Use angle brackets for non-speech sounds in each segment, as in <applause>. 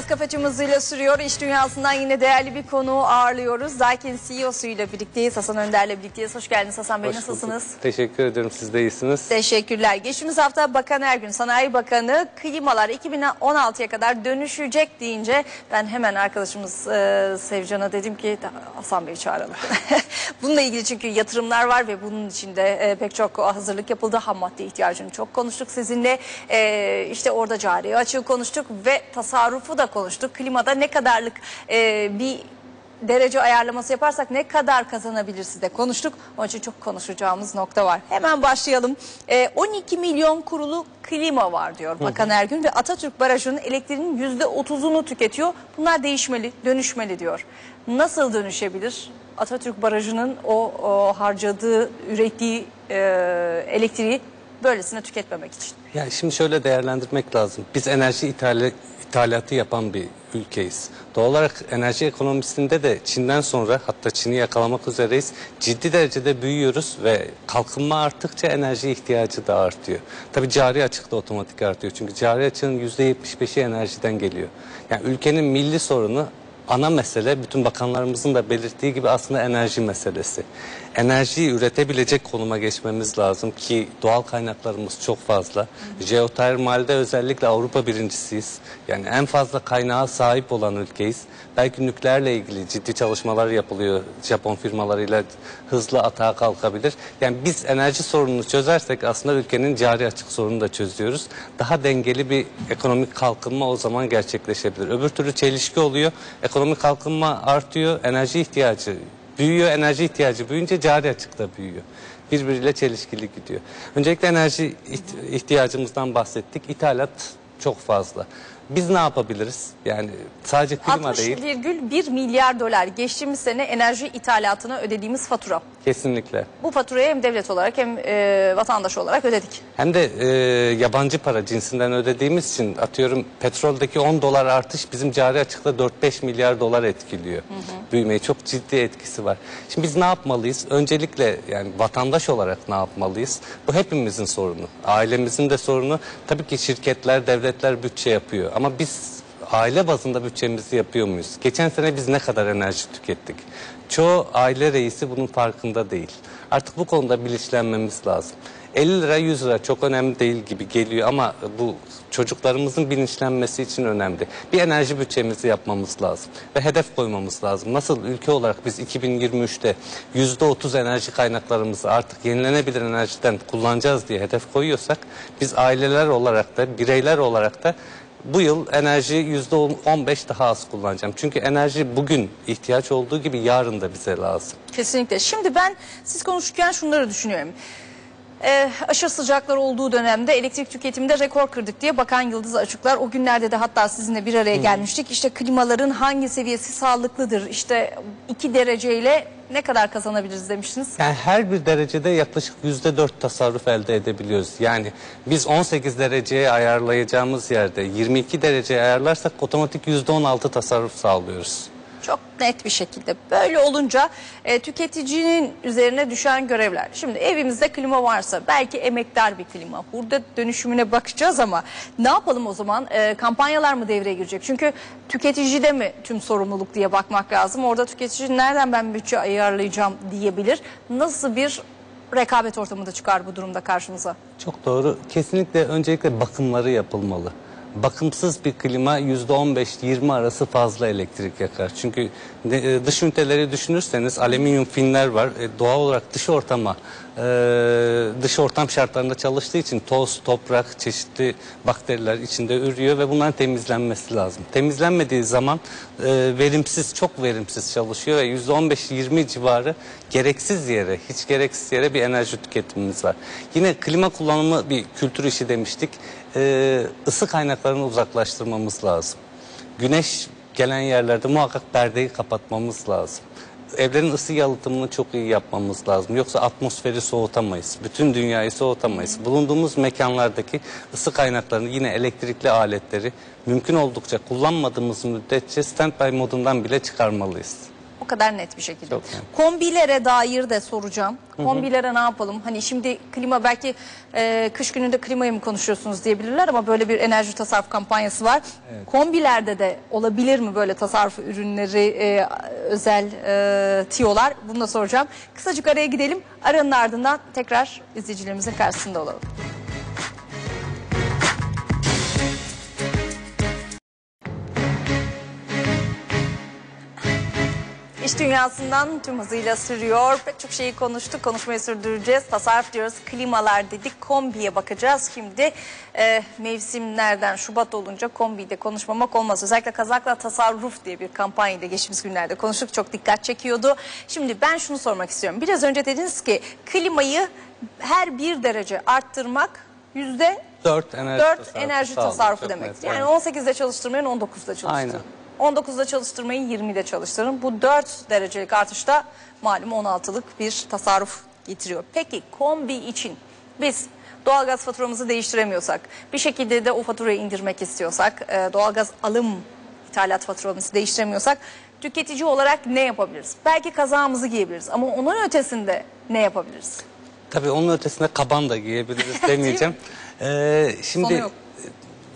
Finans kafacımızıyla sürüyor. İş dünyasından yine değerli bir konuğu ağırlıyoruz. Daikin CEO'su ile birlikteyiz. Hasan Önder'le birlikteyiz. Hoş geldiniz Hasan Bey. Hoş Nasılsınız? bulduk. Teşekkür ederim. Siz de iyisiniz. Teşekkürler. Geçtiğimiz hafta Bakan Ergün, Sanayi Bakanı klimalar 2016'ya kadar dönüşecek deyince ben hemen arkadaşımız e, Sevcan'a dedim ki Hasan Bey'i çağıralım. <laughs> Bununla ilgili çünkü yatırımlar var ve bunun içinde e, pek çok hazırlık yapıldı. Ham madde ihtiyacını çok konuştuk sizinle. E, işte orada cari açığı konuştuk ve tasarrufu da konuştuk. Klimada ne kadarlık e, bir derece ayarlaması yaparsak ne kadar kazanabiliriz de konuştuk. Onun için çok konuşacağımız nokta var. Hemen başlayalım. Ee, 12 milyon kurulu klima var diyor Bakan Ergün ve Atatürk Barajı'nın elektriğinin %30'unu tüketiyor. Bunlar değişmeli, dönüşmeli diyor. Nasıl dönüşebilir? Atatürk Barajı'nın o, o harcadığı, ürettiği e, elektriği böylesine tüketmemek için. Ya şimdi şöyle değerlendirmek lazım. Biz enerji ithali, ithalatı yapan bir ülkeyiz. Doğal olarak enerji ekonomisinde de Çin'den sonra hatta Çin'i yakalamak üzereyiz. Ciddi derecede büyüyoruz ve kalkınma arttıkça enerji ihtiyacı da artıyor. Tabii cari açık da otomatik artıyor. Çünkü cari açığın %75'i enerjiden geliyor. Yani ülkenin milli sorunu ana mesele bütün bakanlarımızın da belirttiği gibi aslında enerji meselesi. Enerjiyi üretebilecek konuma geçmemiz lazım ki doğal kaynaklarımız çok fazla. Jeotermalde özellikle Avrupa birincisiyiz. Yani en fazla kaynağa sahip olan ülkeyiz. Belki nükleerle ilgili ciddi çalışmalar yapılıyor Japon firmalarıyla hızlı atağa kalkabilir. Yani biz enerji sorununu çözersek aslında ülkenin cari açık sorununu da çözüyoruz. Daha dengeli bir ekonomik kalkınma o zaman gerçekleşebilir. Öbür türlü çelişki oluyor. Ekonomik kalkınma artıyor, enerji ihtiyacı büyüyor, enerji ihtiyacı büyüyünce cari açık da büyüyor. Birbiriyle çelişkili gidiyor. Öncelikle enerji iht- ihtiyacımızdan bahsettik. İthalat çok fazla. Biz ne yapabiliriz? Yani sadece klima değil. 60,1 milyar dolar geçtiğimiz sene enerji ithalatına ödediğimiz fatura. Kesinlikle. Bu faturayı hem devlet olarak hem e, vatandaş olarak ödedik. Hem de e, yabancı para cinsinden ödediğimiz için atıyorum petroldeki 10 dolar artış bizim cari açıkta 4-5 milyar dolar etkiliyor. Büyümeyi çok ciddi etkisi var. Şimdi biz ne yapmalıyız? Öncelikle yani vatandaş olarak ne yapmalıyız? Bu hepimizin sorunu. Ailemizin de sorunu. Tabii ki şirketler, devletler bütçe yapıyor. Ama biz aile bazında bütçemizi yapıyor muyuz? Geçen sene biz ne kadar enerji tükettik? Çoğu aile reisi bunun farkında değil. Artık bu konuda bilinçlenmemiz lazım. 50 lira 100 lira çok önemli değil gibi geliyor ama bu çocuklarımızın bilinçlenmesi için önemli. Bir enerji bütçemizi yapmamız lazım ve hedef koymamız lazım. Nasıl ülke olarak biz 2023'te %30 enerji kaynaklarımızı artık yenilenebilir enerjiden kullanacağız diye hedef koyuyorsak biz aileler olarak da bireyler olarak da bu yıl enerji %15 daha az kullanacağım. Çünkü enerji bugün ihtiyaç olduğu gibi yarın da bize lazım. Kesinlikle. Şimdi ben siz konuşurken şunları düşünüyorum. Ee, aşırı sıcaklar olduğu dönemde elektrik tüketiminde rekor kırdık diye Bakan Yıldız açıklar. O günlerde de hatta sizinle bir araya gelmiştik. İşte klimaların hangi seviyesi sağlıklıdır? İşte 2 dereceyle ne kadar kazanabiliriz demiştiniz. Yani her bir derecede yaklaşık yüzde dört tasarruf elde edebiliyoruz. Yani biz 18 dereceye ayarlayacağımız yerde 22 dereceye ayarlarsak otomatik yüzde 16 tasarruf sağlıyoruz. Çok net bir şekilde. Böyle olunca e, tüketicinin üzerine düşen görevler. Şimdi evimizde klima varsa belki emektar bir klima. Burada dönüşümüne bakacağız ama ne yapalım o zaman? E, kampanyalar mı devreye girecek? Çünkü tüketicide mi tüm sorumluluk diye bakmak lazım. Orada tüketici nereden ben bütçe ayarlayacağım diyebilir. Nasıl bir rekabet ortamı da çıkar bu durumda karşımıza? Çok doğru. Kesinlikle öncelikle bakımları yapılmalı. Bakımsız bir klima %15-20 arası fazla elektrik yakar. Çünkü e, dış üniteleri düşünürseniz alüminyum finler var. E, Doğal olarak dış ortama, dış ortam şartlarında çalıştığı için toz, toprak, çeşitli bakteriler içinde ürüyor ve bunların temizlenmesi lazım. Temizlenmediği zaman e, verimsiz, çok verimsiz çalışıyor ve %15-20 civarı gereksiz yere, hiç gereksiz yere bir enerji tüketimimiz var. Yine klima kullanımı bir kültür işi demiştik. E, ısı kaynaklarını uzaklaştırmamız lazım. Güneş gelen yerlerde muhakkak perdeyi kapatmamız lazım. Evlerin ısı yalıtımını çok iyi yapmamız lazım. Yoksa atmosferi soğutamayız. Bütün dünyayı soğutamayız. Bulunduğumuz mekanlardaki ısı kaynaklarını yine elektrikli aletleri mümkün oldukça kullanmadığımız müddetçe standby modundan bile çıkarmalıyız. O kadar net bir şekilde. Çok net. Kombilere dair de soracağım. Kombilere ne yapalım? Hani şimdi klima belki e, kış gününde klimayı mı konuşuyorsunuz diyebilirler ama böyle bir enerji tasarruf kampanyası var. Kombilerde de olabilir mi böyle tasarruf ürünleri, e, özel e, tiyolar? Bunu da soracağım. Kısacık araya gidelim. Aranın ardından tekrar izleyicilerimizin karşısında olalım. Dünyasından tüm hızıyla sürüyor. Pek çok şeyi konuştuk. Konuşmayı sürdüreceğiz. Tasarruf diyoruz. Klimalar dedik. Kombiye bakacağız. Şimdi e, mevsimlerden Şubat olunca kombiyi de konuşmamak olmaz. Özellikle kazakla tasarruf diye bir kampanyayı da geçtiğimiz günlerde konuştuk. Çok dikkat çekiyordu. Şimdi ben şunu sormak istiyorum. Biraz önce dediniz ki klimayı her bir derece arttırmak yüzde 4 enerji 4 tasarrufu enerji tasarrufu demek. Yani evet. 18'de çalıştırmayın 19'da çalıştırın. Aynen. 19'da çalıştırmayın 20'de çalıştırın. Bu 4 derecelik artışta malum 16'lık bir tasarruf getiriyor. Peki kombi için biz doğalgaz faturamızı değiştiremiyorsak, bir şekilde de o faturayı indirmek istiyorsak, e, doğalgaz alım ithalat faturamızı değiştiremiyorsak tüketici olarak ne yapabiliriz? Belki kazağımızı giyebiliriz ama onun ötesinde ne yapabiliriz? Tabii onun ötesinde kaban da giyebiliriz <laughs> demeyeceğim. Ee, şimdi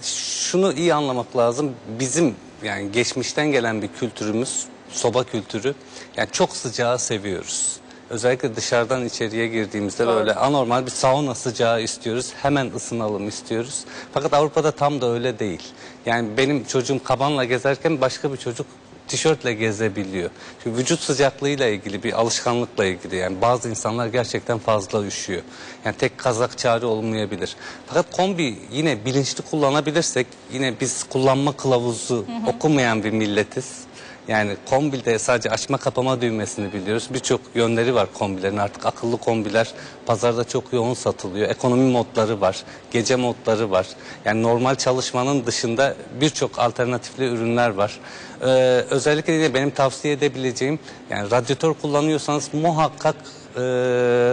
şunu iyi anlamak lazım. Bizim yani geçmişten gelen bir kültürümüz, soba kültürü. Yani çok sıcağı seviyoruz. Özellikle dışarıdan içeriye girdiğimizde Doğru. böyle anormal bir sauna sıcağı istiyoruz. Hemen ısınalım istiyoruz. Fakat Avrupa'da tam da öyle değil. Yani benim çocuğum kabanla gezerken başka bir çocuk tişörtle gezebiliyor. Çünkü vücut sıcaklığıyla ilgili bir alışkanlıkla ilgili yani bazı insanlar gerçekten fazla üşüyor. Yani tek kazak çare olmayabilir. Fakat kombi yine bilinçli kullanabilirsek yine biz kullanma kılavuzu okumayan bir milletiz. Yani kombilde sadece açma kapama düğmesini biliyoruz. Birçok yönleri var kombilerin. Artık akıllı kombiler pazarda çok yoğun satılıyor. Ekonomi modları var, gece modları var. Yani normal çalışmanın dışında birçok alternatifli ürünler var. Ee, özellikle de benim tavsiye edebileceğim yani radyatör kullanıyorsanız muhakkak e,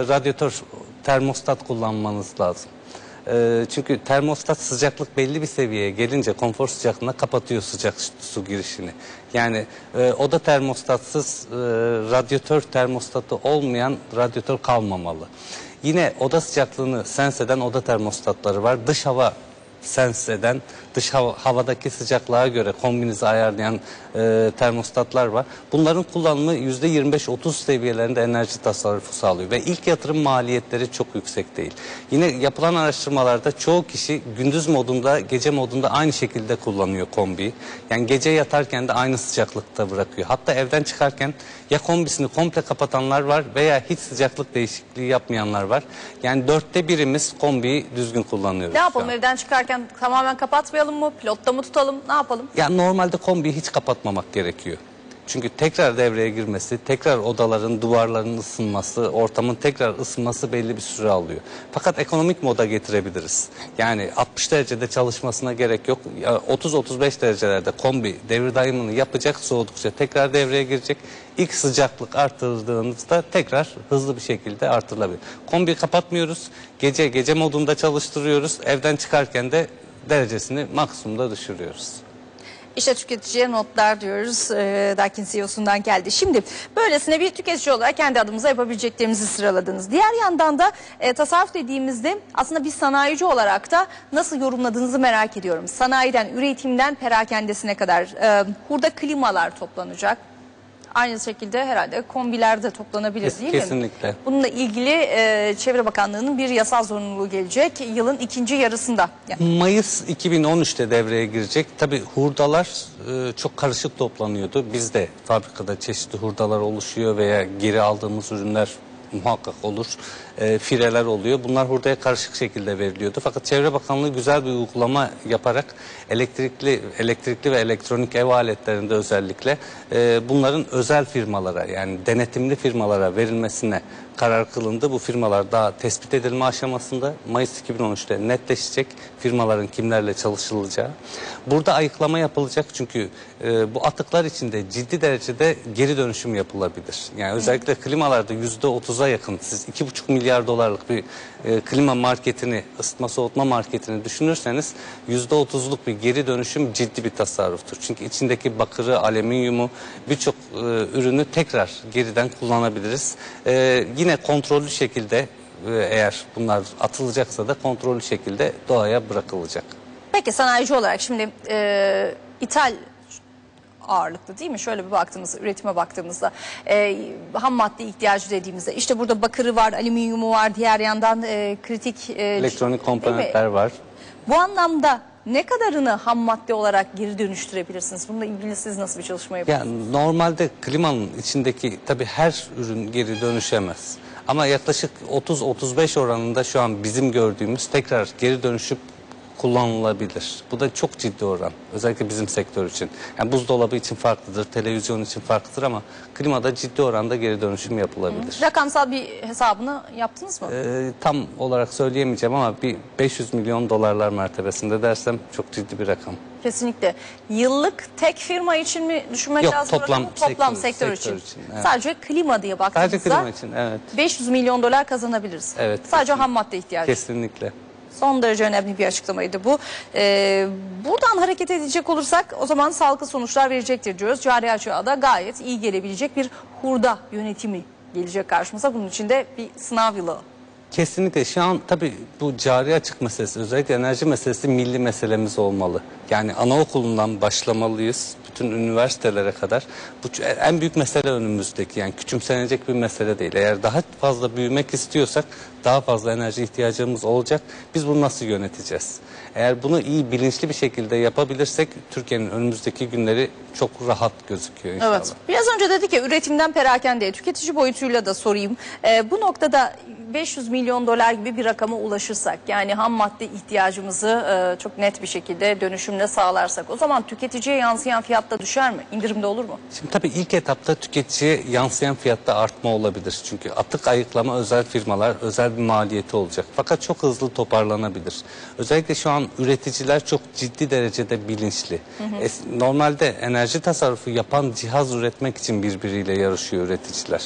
radyatör termostat kullanmanız lazım. Ee, çünkü termostat sıcaklık belli bir seviyeye gelince konfor sıcaklığına kapatıyor sıcak su girişini. Yani e, oda termostatsız e, radyatör termostatı olmayan radyatör kalmamalı. Yine oda sıcaklığını sense eden oda termostatları var. Dış hava sense eden dış hava- havadaki sıcaklığa göre kombinizi ayarlayan e, termostatlar var. Bunların kullanımı %25-30 seviyelerinde enerji tasarrufu sağlıyor ve ilk yatırım maliyetleri çok yüksek değil. Yine yapılan araştırmalarda çoğu kişi gündüz modunda, gece modunda aynı şekilde kullanıyor kombiyi. Yani gece yatarken de aynı sıcaklıkta bırakıyor. Hatta evden çıkarken ya kombisini komple kapatanlar var veya hiç sıcaklık değişikliği yapmayanlar var. Yani dörtte birimiz kombiyi düzgün kullanıyoruz. Ne yapalım evden çıkarken tamamen kapatmayalım mı? Pilotta mı tutalım? Ne yapalım? Ya normalde kombiyi hiç kapatmamak gerekiyor. Çünkü tekrar devreye girmesi, tekrar odaların, duvarların ısınması, ortamın tekrar ısınması belli bir süre alıyor. Fakat ekonomik moda getirebiliriz. Yani 60 derecede çalışmasına gerek yok. Ya 30-35 derecelerde kombi devir daimini yapacak, soğudukça tekrar devreye girecek. İlk sıcaklık arttırdığınızda tekrar hızlı bir şekilde artırılabilir. Kombi kapatmıyoruz, gece gece modunda çalıştırıyoruz. Evden çıkarken de derecesini maksimumda düşürüyoruz. İşte tüketiciye notlar diyoruz. Ee, Dakin CEO'sundan geldi. Şimdi böylesine bir tüketici olarak kendi adımıza yapabileceklerimizi sıraladınız. Diğer yandan da e, tasarruf dediğimizde aslında bir sanayici olarak da nasıl yorumladığınızı merak ediyorum. Sanayiden, üretimden perakendesine kadar e, hurda klimalar toplanacak. Aynı şekilde herhalde kombiler de toplanabilir Kes- değil mi? kesinlikle. Bununla ilgili e, Çevre Bakanlığı'nın bir yasal zorunluluğu gelecek yılın ikinci yarısında. Yani Mayıs 2013'te devreye girecek. Tabi hurdalar e, çok karışık toplanıyordu. Bizde fabrikada çeşitli hurdalar oluşuyor veya geri aldığımız ürünler muhakkak olur. E, fireler oluyor. Bunlar hurdaya karışık şekilde veriliyordu. Fakat Çevre Bakanlığı güzel bir uygulama yaparak elektrikli elektrikli ve elektronik ev aletlerinde özellikle e, bunların özel firmalara yani denetimli firmalara verilmesine karar kılındı. Bu firmalar daha tespit edilme aşamasında Mayıs 2013'te netleşecek firmaların kimlerle çalışılacağı. Burada ayıklama yapılacak çünkü e, bu atıklar içinde ciddi derecede geri dönüşüm yapılabilir. Yani özellikle klimalarda %30'a %30'a yakın. Siz 2,5 milyar dolarlık bir e, klima marketini, ısıtma soğutma marketini düşünürseniz %30'luk bir geri dönüşüm ciddi bir tasarruftur. Çünkü içindeki bakırı, alüminyumu birçok e, ürünü tekrar geriden kullanabiliriz. E, yine kontrollü şekilde e, eğer bunlar atılacaksa da kontrollü şekilde doğaya bırakılacak. Peki sanayici olarak şimdi e, ithal ağırlıklı değil mi? Şöyle bir baktığımızda, üretime baktığımızda e, ham madde ihtiyacı dediğimizde işte burada bakırı var, alüminyumu var, diğer yandan e, kritik e, Elektronik komponentler var. Bu anlamda ne kadarını ham madde olarak geri dönüştürebilirsiniz? Bununla ilgili siz nasıl bir çalışma yapıyorsunuz? Yani normalde klimanın içindeki tabii her ürün geri dönüşemez. Ama yaklaşık 30-35 oranında şu an bizim gördüğümüz tekrar geri dönüşüp kullanılabilir. Bu da çok ciddi oran. Özellikle bizim sektör için. Yani buzdolabı için farklıdır, televizyon için farklıdır ama klimada ciddi oranda geri dönüşüm yapılabilir. Rakamsal bir hesabını yaptınız mı? Ee, tam olarak söyleyemeyeceğim ama bir 500 milyon dolarlar mertebesinde dersem çok ciddi bir rakam. Kesinlikle. Yıllık tek firma için mi düşünmek Yok, lazım? toplam rakamı? toplam sektör- sektör, için. için, evet. Sadece klima diye baktığımızda Sadece klima için evet. 500 milyon dolar kazanabiliriz. Evet, Sadece ham madde ihtiyacı. Kesinlikle. Son derece önemli bir açıklamaydı bu. Ee, buradan hareket edecek olursak o zaman sağlıklı sonuçlar verecektir diyoruz. Cari açığa da gayet iyi gelebilecek bir hurda yönetimi gelecek karşımıza. Bunun için de bir sınav yılı. Kesinlikle şu an tabii bu cari açık meselesi özellikle enerji meselesi milli meselemiz olmalı. Yani anaokulundan başlamalıyız bütün üniversitelere kadar. Bu en büyük mesele önümüzdeki yani küçümsenecek bir mesele değil. Eğer daha fazla büyümek istiyorsak daha fazla enerji ihtiyacımız olacak. Biz bunu nasıl yöneteceğiz? Eğer bunu iyi bilinçli bir şekilde yapabilirsek Türkiye'nin önümüzdeki günleri çok rahat gözüküyor inşallah. Evet. Biraz önce dedik ya üretimden perakendeye tüketici boyutuyla da sorayım. Ee, bu noktada 500 milyon dolar gibi bir rakama ulaşırsak yani ham madde ihtiyacımızı e, çok net bir şekilde dönüşümle sağlarsak o zaman tüketiciye yansıyan fiyatta düşer mi? İndirimde olur mu? Şimdi tabii ilk etapta tüketiciye yansıyan fiyatta artma olabilir. Çünkü atık ayıklama özel firmalar özel bir maliyeti olacak. Fakat çok hızlı toparlanabilir. Özellikle şu an üreticiler çok ciddi derecede bilinçli. Es- Normalde enerji tasarrufu yapan cihaz üretmek için birbiriyle yarışıyor üreticiler.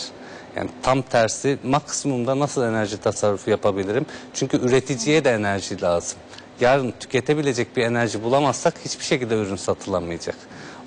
Yani tam tersi maksimumda nasıl enerji tasarrufu yapabilirim? Çünkü üreticiye de enerji lazım. Yarın tüketebilecek bir enerji bulamazsak hiçbir şekilde ürün satılamayacak.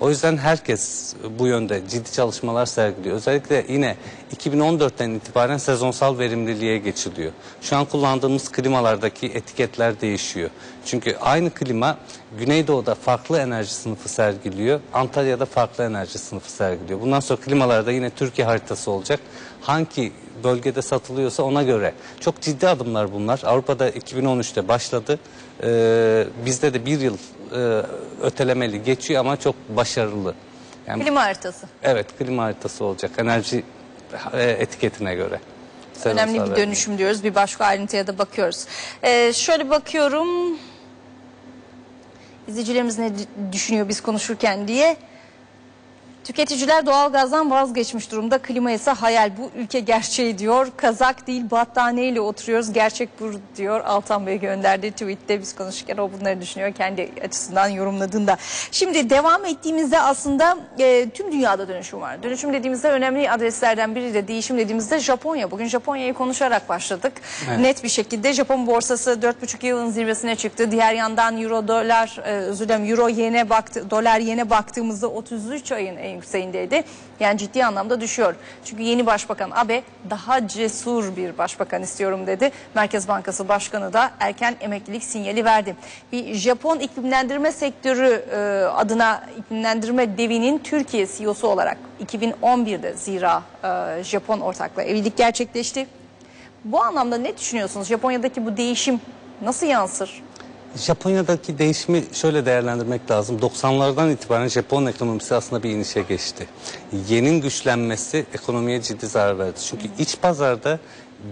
O yüzden herkes bu yönde ciddi çalışmalar sergiliyor. Özellikle yine 2014'ten itibaren sezonsal verimliliğe geçiliyor. Şu an kullandığımız klimalardaki etiketler değişiyor. Çünkü aynı klima Güneydoğu'da farklı enerji sınıfı sergiliyor. Antalya'da farklı enerji sınıfı sergiliyor. Bundan sonra klimalarda yine Türkiye haritası olacak. Hangi bölgede satılıyorsa ona göre. Çok ciddi adımlar bunlar. Avrupa'da 2013'te başladı. Ee, bizde de bir yıl e, ötelemeli geçiyor ama çok başarılı. Yani, Klima haritası. evet klima haritası olacak enerji e, etiketine göre. Önemli bir dönüşüm diyoruz. Bir başka ayrıntıya da bakıyoruz. Ee, şöyle bakıyorum. İzleyicilerimiz ne düşünüyor biz konuşurken diye. Tüketiciler doğalgazdan vazgeçmiş durumda. Klima ise hayal. Bu ülke gerçeği diyor. Kazak değil battaniyeyle oturuyoruz. Gerçek bu diyor. Altan Bey gönderdiği tweette biz konuşurken o bunları düşünüyor. Kendi açısından yorumladığında. Şimdi devam ettiğimizde aslında e, tüm dünyada dönüşüm var. Dönüşüm dediğimizde önemli adreslerden biri de değişim dediğimizde Japonya. Bugün Japonya'yı konuşarak başladık. Net bir şekilde Japon borsası 4,5 yılın zirvesine çıktı. Diğer yandan euro dolar e, özür dilerim euro yene baktı dolar yene baktığımızda 33 ayın en yükseğindeydi. Yani ciddi anlamda düşüyor. Çünkü yeni başbakan Abe daha cesur bir başbakan istiyorum dedi. Merkez Bankası Başkanı da erken emeklilik sinyali verdi. Bir Japon iklimlendirme sektörü e, adına iklimlendirme devinin Türkiye CEO'su olarak 2011'de zira e, Japon ortakla evlilik gerçekleşti. Bu anlamda ne düşünüyorsunuz? Japonya'daki bu değişim nasıl yansır? Japonya'daki değişimi şöyle değerlendirmek lazım. 90'lardan itibaren Japon ekonomisi aslında bir inişe geçti. Yenin güçlenmesi ekonomiye ciddi zarar verdi. Çünkü iç pazarda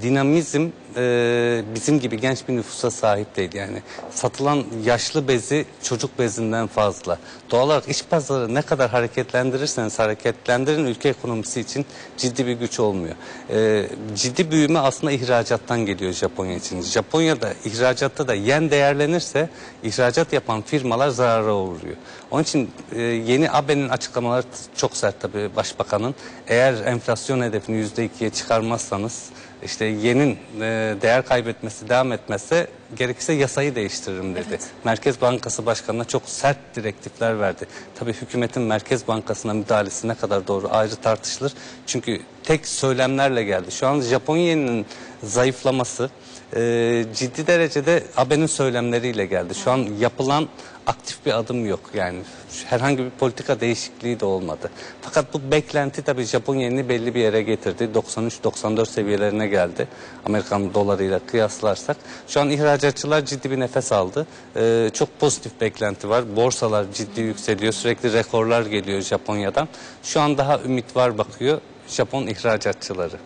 dinamizm e, bizim gibi genç bir nüfusa sahip değil. Yani satılan yaşlı bezi çocuk bezinden fazla. Doğal olarak iç pazarı ne kadar hareketlendirirseniz hareketlendirin ülke ekonomisi için ciddi bir güç olmuyor. E, ciddi büyüme aslında ihracattan geliyor Japonya için. Japonya'da ihracatta da yen değerlenirse ihracat yapan firmalar zarara uğruyor. Onun için e, yeni AB'nin açıklamaları çok sert tabii başbakanın. Eğer enflasyon hedefini %2'ye çıkarmazsanız işte yenin e, değer kaybetmesi devam etmezse gerekirse yasayı değiştiririm dedi. Evet. Merkez Bankası Başkanı'na çok sert direktifler verdi. Tabii hükümetin Merkez Bankası'na müdahalesi ne kadar doğru ayrı tartışılır. Çünkü tek söylemlerle geldi. Şu an Japon yeninin zayıflaması e, ciddi derecede AB'nin söylemleriyle geldi. Şu an yapılan aktif bir adım yok. Yani herhangi bir politika değişikliği de olmadı. Fakat bu beklenti tabii Japon belli bir yere getirdi. 93-94 seviyelerine geldi. Amerikan dolarıyla kıyaslarsak. Şu an ihracatçılar ciddi bir nefes aldı. Ee, çok pozitif beklenti var. Borsalar ciddi yükseliyor. Sürekli rekorlar geliyor Japonya'dan. Şu an daha ümit var bakıyor Japon ihracatçıları.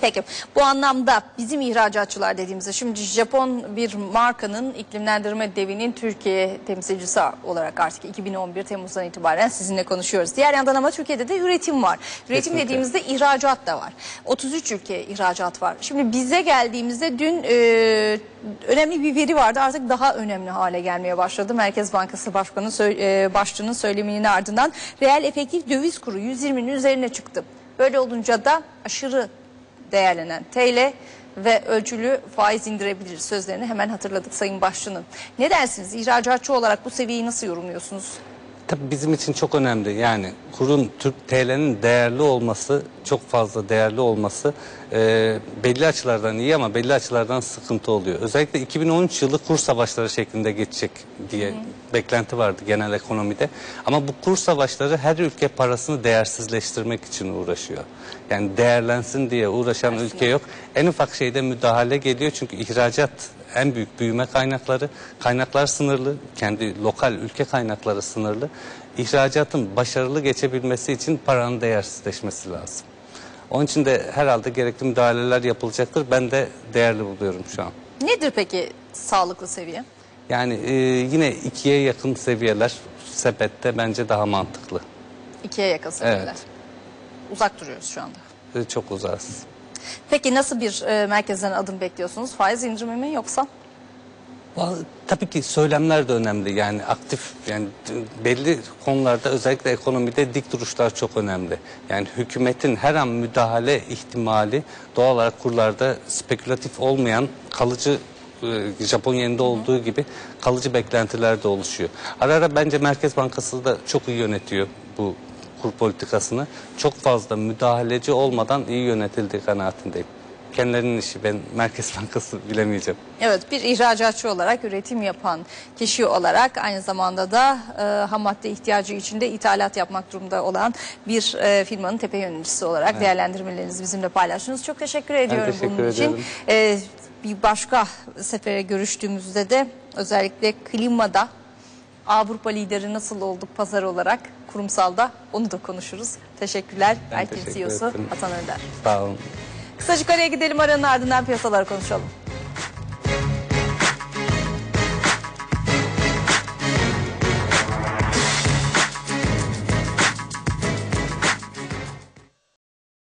Peki bu anlamda bizim ihracatçılar dediğimizde şimdi Japon bir markanın iklimlendirme devinin Türkiye temsilcisi olarak artık 2011 Temmuz'dan itibaren sizinle konuşuyoruz. Diğer yandan ama Türkiye'de de üretim var. Üretim Kesinlikle. dediğimizde ihracat da var. 33 ülkeye ihracat var. Şimdi bize geldiğimizde dün e, önemli bir veri vardı artık daha önemli hale gelmeye başladı. Merkez Bankası Başkanı e, Başkanı'nın söyleminin ardından reel efektif döviz kuru 120'nin üzerine çıktı. Böyle olunca da aşırı değerlenen TL ve ölçülü faiz indirebilir sözlerini hemen hatırladık Sayın Başkan'ın. Ne dersiniz? İhracatçı olarak bu seviyeyi nasıl yorumluyorsunuz? Tabii bizim için çok önemli. Yani kurun Türk TL'nin değerli olması, çok fazla değerli olması e, belli açılardan iyi ama belli açılardan sıkıntı oluyor. Özellikle 2013 yılı kur savaşları şeklinde geçecek diye beklenti vardı genel ekonomide. Ama bu kur savaşları her ülke parasını değersizleştirmek için uğraşıyor. Yani değerlensin diye uğraşan ülke yok. En ufak şeyde müdahale geliyor çünkü ihracat en büyük büyüme kaynakları, kaynaklar sınırlı, kendi lokal ülke kaynakları sınırlı. İhracatın başarılı geçebilmesi için paranın değersizleşmesi lazım. Onun için de herhalde gerekli müdahaleler yapılacaktır. Ben de değerli buluyorum şu an. Nedir peki sağlıklı seviye? Yani e, yine ikiye yakın seviyeler sepette bence daha mantıklı. İkiye yakın seviyeler. Evet. Uzak duruyoruz şu anda. E, çok uzağız. Peki nasıl bir e, merkezden adım bekliyorsunuz? Faiz indirimi mi yoksa? Tabii ki söylemler de önemli yani aktif yani belli konularda özellikle ekonomide dik duruşlar çok önemli. Yani hükümetin her an müdahale ihtimali doğal olarak kurlarda spekülatif olmayan kalıcı e, Japon olduğu gibi kalıcı beklentiler de oluşuyor. Ara ara bence Merkez Bankası da çok iyi yönetiyor bu kur politikasını. Çok fazla müdahaleci olmadan iyi yönetildiği kanaatindeyim. Kendilerinin işi ben Merkez Bankası bilemeyeceğim. Evet bir ihracatçı olarak üretim yapan kişi olarak aynı zamanda da e, ham madde ihtiyacı içinde ithalat yapmak durumunda olan bir e, firmanın tepe yöneticisi olarak değerlendirmelerinizi bizimle paylaştınız. Çok teşekkür ediyorum teşekkür bunun için. ediyorum. E, bir başka sefere görüştüğümüzde de özellikle klimada Avrupa lideri nasıl olduk pazar olarak kurumsalda onu da konuşuruz. Teşekkürler. Ben Aytin teşekkür CEO'su. Atan Önder. Sağ olun. Kısacık araya gidelim aranın ardından piyasaları konuşalım.